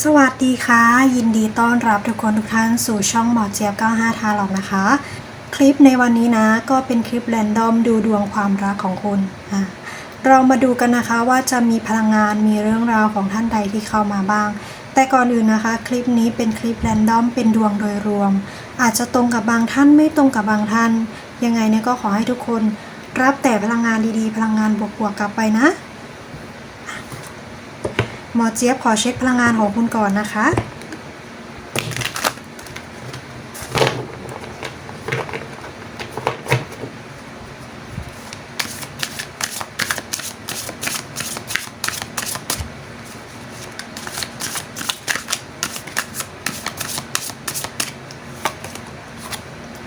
สวัสดีค่ะ ยินดีต้อนรับทุกคนทุกท่านสู่ช่องหมอเจี๊ยบ 95 ทาหลอกนะคะ คลิปในวันนี้นะก็เป็นคลิปแรนดอมดูดวงความรักของคุณอะเรามาดูกันนะคะว่าจะมีพลังงานมีเรื่องราวของท่านใดที่เข้ามาบ้าง แต่ก่อนอื่นนะคะ คลิปนี้เป็นคลิปแรนดอมเป็นดวงโดยรวม อาจจะตรงกับบางท่านไม่ตรงกับบางท่าน ยังไงเนี่ยก็ขอให้ทุกคน รับแต่พลังงานดีๆ พลังงานบวกๆกลับไปนะ หมอเจี๊ยบขอเช็คพลังงานของคุณก่อนนะคะ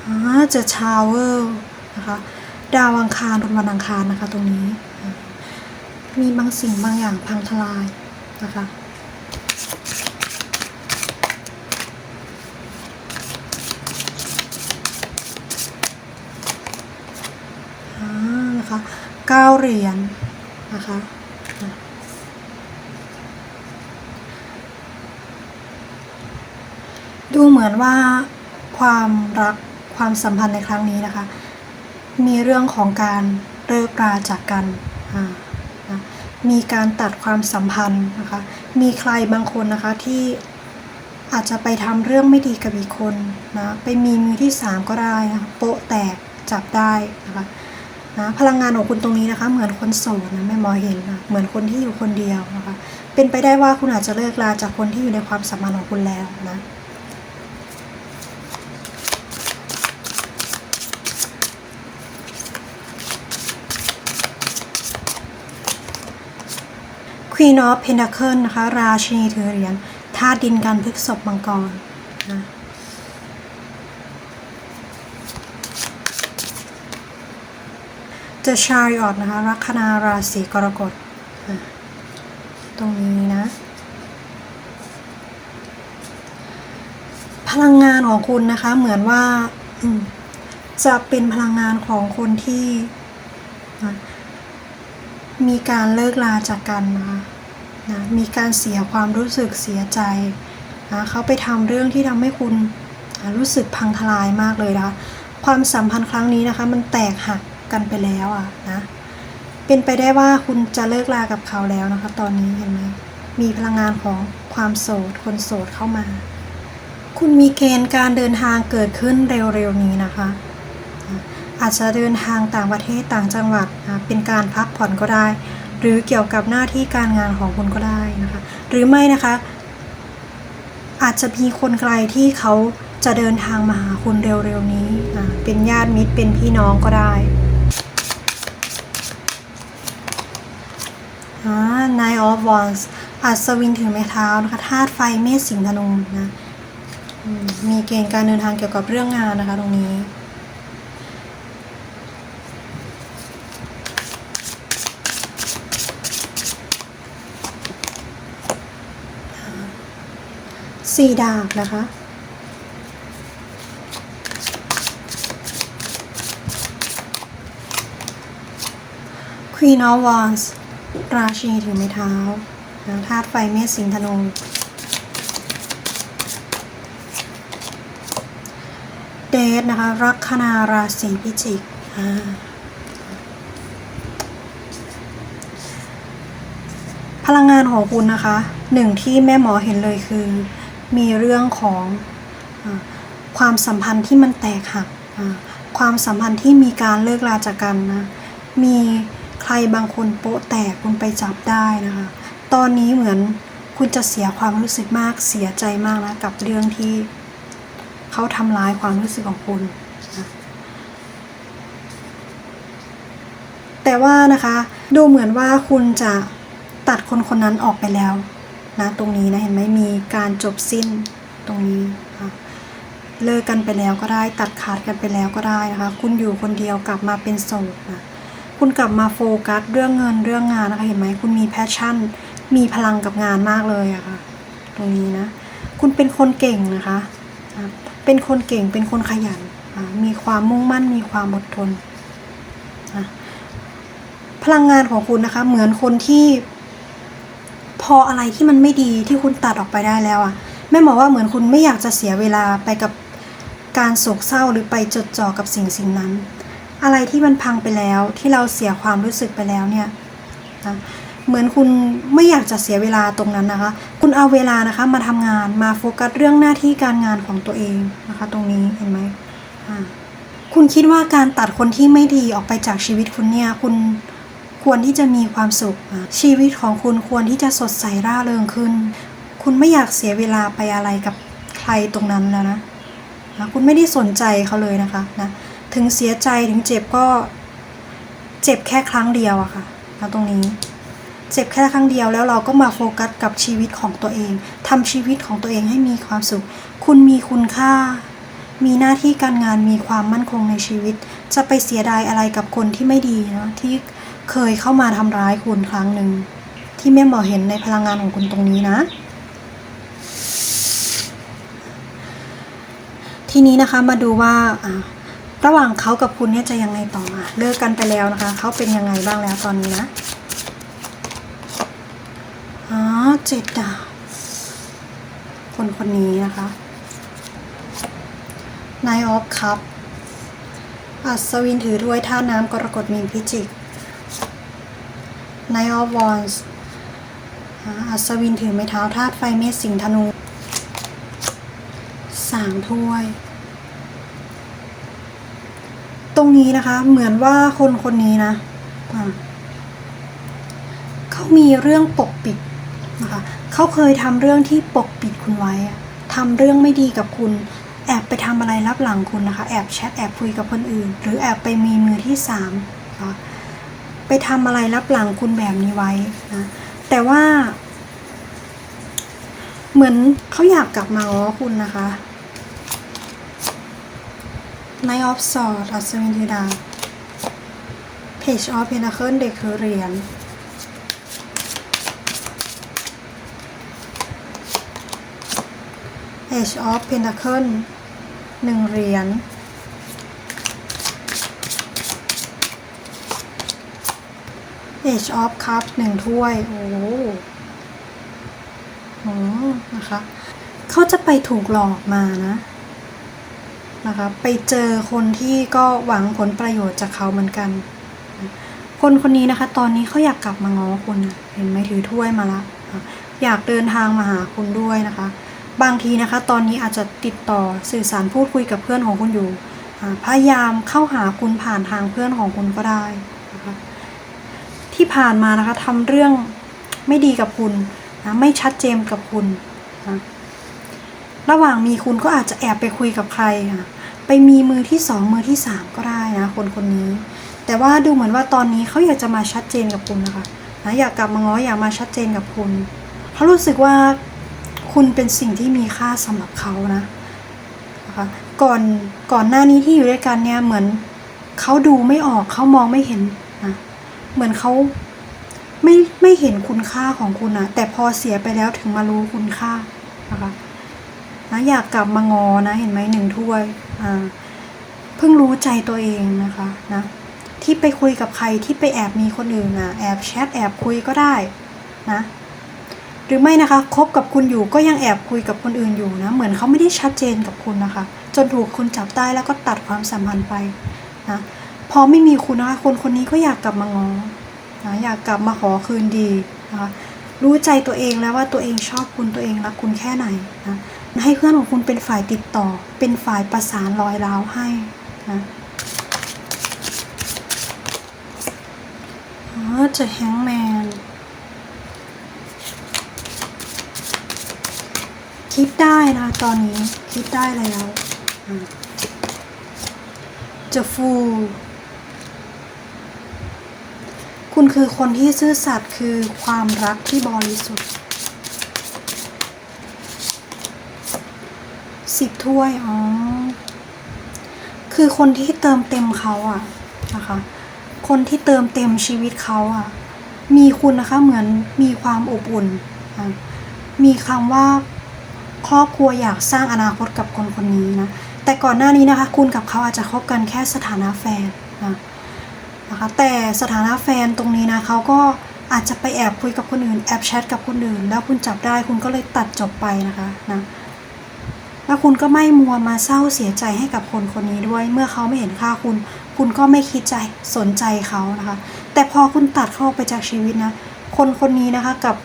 อ่าเจอชาวเวอร์นะคะ ดาวอังคารบนวันอังคารนะคะตรงนี้ มีบางสิ่งบางอย่างพังทลาย นะคะอ่านะคะเก้าเหรียญนะคะอะดูเหมือนว่าความรักความสัมพันธ์ในครั้งนี้นะคะ มีเรื่องของการเลิกราจากกันอ่านะ มีการตัดความสัมพันธ์นะคะ มีใครบางคนนะคะที่อาจจะไปทำเรื่องไม่ดีกับอีกคนนะ ไปมีมือที่สามก็ได้นะคะโปะแตกจับได้นะคะนะพลังงานของคุณตรงนี้นะคะ เหมือนคนโสดนะแม่หมอเห็นนะเหมือนคนที่อยู่คนเดียวนะคะ เป็นไปได้ว่าคุณอาจจะเลิกลาจากคนที่อยู่ในความสัมพันธ์ของคุณแล้วนะ Queen of Pentacle นะคะ ราชินีถือเหรียญธาตุดินการพฤกษบมังกรนะ The Chariot นะคะลัคนาราศีกรกฎตรงนี้นะ พลังงานของคุณนะคะเหมือนว่าจะเป็นพลังงานของคนที่ มีการเลิกลาจากกันนะคะ นะมีการเสียความรู้สึกเสียใจนะเขาไปทำเรื่องที่ทำให้คุณอะรู้สึกพังทลายมากเลยนะคะความสัมพันธ์ครั้งนี้นะคะ มันแตกหักกันไปแล้วอะนะเป็นไปได้ว่าคุณจะเลิกลากับเขาแล้วนะคะ ตอนนี้เห็นไหมมีพลังงานของความโสดคนโสดเข้ามา คุณมีเกณฑ์การเดินทางเกิดขึ้นเร็วๆนี้นะคะ อาจจะเดินทางต่างประเทศต่างจังหวัดเป็นการพักผ่อนก็ได้ หรือเกี่ยวกับหน้าที่การงานของคุณก็ได้นะคะ หรือไม่นะคะ อาจจะมีคนไกลที่เขาจะเดินทางมาหาคุณเร็วๆนี้อ่าเป็นญาติมิตรเป็นพี่น้องก็ได้อ่า Nine of Wands อัศวินถือไม้เท้านะคะธาตุไฟเมษสิงห์ธนูนะมมีเกณฑ์การเดินทางเกี่ยวกับเรื่องงานนะคะตรงนี้ สี่ดาบนะคะ Queen of Wands ราชินีถือไม้เท้านะธาตุไฟเมษสิงห์ธนู เดทนะคะ ลัคนาราศีพิจิกพลังงานของคุณนะคะ หนึ่งที่แม่หมอเห็นเลยคือ มีเรื่องของอความสัมพันธ์ที่มันแตกหักความสัมพันธ์ที่มีการเลิกลาจากกันนะ มีใครบางคนโป๊ะแตกคุณไปจับได้นะคะ ตอนนี้เหมือนคุณจะเสียความรู้สึกมากเสียใจมากนะกับเรื่องที่เขาทำร้ายความรู้สึกของคุณนะแต่ว่านะคะ ดูเหมือนว่าคุณจะตัดคนคนนั้นออกไปแล้ว นะตรงนี้นะเห็นไหมมีการจบสิ้นตรงนี้ค่ะเลิกกันไปแล้วก็ได้ตัดขาดกันไปแล้วก็ได้นะคะ คุณอยู่คนเดียวกลับมาเป็นโสดนะคุณกลับมาโฟกัสเรื่องเงินเรื่องงานนะคะเห็นไหมคุณมีแพชชั่น มีพลังกับงานมากเลยอะค่ะตรงนี้นะคุณเป็นคนเก่งนะคะเป็นคนเก่งเป็นคนขยันมีความมุ่งมั่นมีความอดทนพลังงานของคุณนะคะ เหมือนคนที่ พออะไรที่มันไม่ดีที่คุณตัดออกไปได้แล้วอะแม่บอกว่าเหมือนคุณไม่อยากจะเสียเวลาไปกับการโศกเศร้าหรือไปจดจ่อกับสิ่งสิ่งนั้น อะไรที่มันพังไปแล้วที่เราเสียความรู้สึกไปแล้วเนี่ยนะเหมือนคุณไม่อยากจะเสียเวลาตรงนั้นนะคะ คุณเอาเวลานะคะมาทำงานมาโฟกัสเรื่องหน้าที่การงานของตัวเองนะคะ ตรงนี้เห็นไหมคุณคิดว่าการตัดคนที่ไม่ดีออกไปจากชีวิตคุณเนี่ยคุณ ควรที่จะมีความสุข ชีวิตของคุณควรที่จะสดใสร่าเริงขึ้น คุณไม่อยากเสียเวลาไปอะไรกับใครตรงนั้นแล้วนะนะคุณไม่ได้สนใจเขาเลยนะคะนะถึงเสียใจถึงเจ็บก็เจ็บแค่ครั้งเดียวอะค่ะนะตรงนี้ เจ็บแค่ครั้งเดียวแล้วเราก็มาโฟกัสกับชีวิตของตัวเองทำชีวิตของตัวเองให้มีความสุข คุณมีคุณค่า มีหน้าที่การงานมีความมั่นคงในชีวิต จะไปเสียดายอะไรกับคนที่ไม่ดีเนาะที่ เคยเข้ามาทำร้ายคุณครั้งหนึ่ง ที่แม่หมอเห็นในพลังงานของคุณตรงนี้นะ ทีนี้นะคะมาดูว่าระหว่างเขากับคุณเนี่ยจะยังไงต่ออะเลิกกันไปแล้วนะคะเขาเป็นยังไงบ้างแล้วตอนนี้นะอ๋อเจ็ดดาวคนคนนี้นะคะ Nine of Cup อัศวินถือถ้วยท่าน้ำกรกฎมีนพิจิก Nine of Wands อ่าอัศวินถือไม้เท้าธาตุไฟเมษสิงธนูสามถ้วย ตรงนี้นะคะ เหมือนว่าคนคนนี้นะเขามีเรื่องปกปิดนะคะเขาเคยทำเรื่องที่ปกปิดคุณไว้ทำเรื่องไม่ดีกับคุณ แอบไปทำอะไรลับหลังคุณนะคะ แอบแชทแอบคุยกับคนอื่น หรือแอบไปมีมือที่สามนะคะ ไปทำอะไรลับหลังคุณแบบนี้ไว้นะแต่ว่า เหมือนเขาอยากกลับมาง้อคุณนะคะ Knight of Swords อัศวินธีดา Page of Pentacles เด็กคือเหรียญ Page of Pentacle หนึ่งเหรียญ Page of Cup หนึ่งถ้วย โอ้โหนะคะ เขาจะไปถูกหลอกมานะ นะคะ ไปเจอคนที่ก็หวังผลประโยชน์จากเขาเหมือนกัน คนคนนี้นะคะ ตอนนี้เขาอยากกลับมาง้อคุณเห็นไหมถือถ้วยมาละอะอยากเดินทางมาหาคุณด้วยนะคะ บางทีนะคะ ตอนนี้อาจจะติดต่อสื่อสารพูดคุยกับเพื่อนของคุณอยู่ พยายามเข้าหาคุณผ่านทางเพื่อนของคุณก็ได้นะคะ ที่ผ่านมานะคะทำเรื่องไม่ดีกับคุณนะไม่ชัดเจนกับคุณนะระหว่างมีคุณก็อาจจะแอบไปคุยกับใครค่ะไปมีมือที่สองมือที่สามก็ได้นะคนคนนี้ แต่ว่าดูเหมือนว่าตอนนี้เขาอยากจะมาชัดเจนกับคุณนะคะนะอยากกลับมาง้ออยากมาชัดเจนกับคุณเขารู้สึกว่าคุณเป็นสิ่งที่มีค่าสำหรับเขานะนะคะก่อนก่อนหน้านี้ที่อยู่ด้วยกันเนี่ยเหมือนเขาดูไม่ออกเขามองไม่เห็นนะ เหมือนเขาไม่ไม่เห็นคุณค่าของคุณนะแต่พอเสียไปแล้วถึงมารู้คุณค่านะคะนะอยากกลับมางอนะ เห็นไหมหนึ่งถ้วยอ่าเพิ่งรู้ใจตัวเองนะคะนะที่ไปคุยกับใครที่ไปแอบมีคนอื่นอะแอบแชทแอบคุยก็ได้นะหรือไม่นะคะคบกับคุณอยู่ก็ยังแอบคุยกับคนอื่นอยู่นะ เหมือนเขาไม่ได้ชัดเจนกับคุณนะคะ จนถูกคุณจับได้แล้วก็ตัดความสัมพันธ์ไปนะ พอไม่มีคุณนะคะคนคนนี้ก็อยากกลับมางอนะอยากกลับมาขอคืนดีนะคะรู้ใจตัวเองแล้วว่าตัวเองชอบคุณตัวเองรักคุณแค่ไหนนะให้เพื่อนของคุณเป็นฝ่ายติดต่อ เป็นฝ่ายประสานรอยร้าวให้นะอ๋อจะแฮงแมนคิดได้นะตอนนี้คิดได้แล้วจะฟู คุณคือคนที่ซื่อสัตย์คือความรักที่บริสุทธิ์สิบถ้วย อ๋อ คือคนที่เติมเต็มเขาอะนะคะ คนที่เติมเต็มชีวิตเขาอะมีคุณนะคะเหมือนมีความอบอุ่น มีคำว่าครอบครัวอยากสร้างอนาคตกับคนคนนี้นะ แต่ก่อนหน้านี้นะคะ คุณกับเขาอาจจะคบกันแค่สถานะแฟนนะ นะคะ แต่สถานะแฟนตรงนี้นะเขาก็อาจจะไปแอบคุยกับคนอื่น แอบแชทกับคนอื่น แล้วคุณจับได้คุณก็เลยตัดจบไปนะคะนะแล้วคุณก็ไม่มัวมาเศร้าเสียใจให้กับคนคนนี้ด้วย เมื่อเขาไม่เห็นค่าคุณ คุณก็ไม่คิดใจสนใจเขานะคะ แต่พอคุณตัดเข้าไปจากชีวิตนะ คนคนนี้นะคะกับ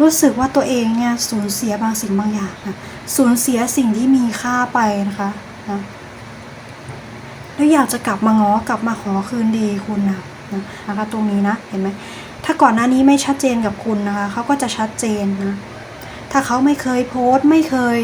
รู้สึกว่าตัวเองเนี่ยสูญเสียบางสิ่งบางอย่างนะสูญเสียสิ่งที่มีค่าไปนะคะนะ แล้วอยากจะกลับมาง้อกลับมาขอคืนดีคุณนะนะนะคะตรงนี้นะเห็นไหมถ้าก่อนหน้านี้ไม่ชัดเจนกับคุณนะคะเขาก็จะชัดเจนนะถ้าเขาไม่เคยโพสต์ไม่เคย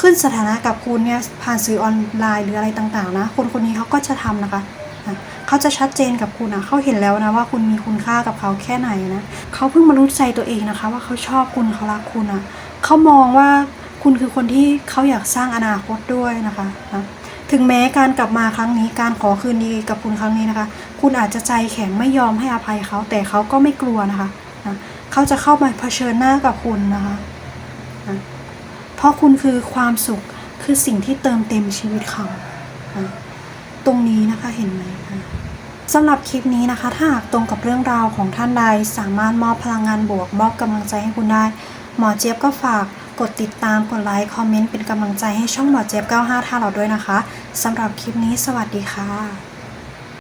ขึ้นสถานะกับคุณเนี่ยผ่านสื่อออนไลน์หรืออะไรต่างๆนะคนคนนี้เขาก็จะทำนะคะนะเขาจะชัดเจนกับคุณนะเขาเห็นแล้วนะว่าคุณมีคุณค่ากับเขาแค่ไหนนะเขาเพิ่งมารู้ใจตัวเองนะคะ ว่าเขาชอบคุณเขารักคุณอะเขามองว่าคุณคือคนที่เขาอยากสร้างอนาคตด้วยนะคะนะ ถึงแม้การกลับมาครั้งนี้การขอคืนดีกับคุณครั้งนี้นะคะ คุณอาจจะใจแข็งไม่ยอมให้อภัยเขา แต่เขาก็ไม่กลัวนะคะนะเขาจะเข้ามาเผชิญหน้ากับคุณนะคะนะเพราะคุณคือความสุขคือสิ่งที่เติมเต็มชีวิตเขานะตรงนี้นะคะเห็นไหมคะสำหรับคลิปนี้นะคะ ถ้าหากตรงกับเรื่องราวของท่านใด สามารถมอบพลังงานบวกมอบกำลังใจให้คุณได้ หมอเจี๊ยบก็ฝาก กดติดตามกดไลค์คอมเมนต์เป็นกำลังใจให้ช่องหมอเจ็บ95ท่าเราด้วยนะคะสำหรับคลิปนี้สวัสดีค่ะ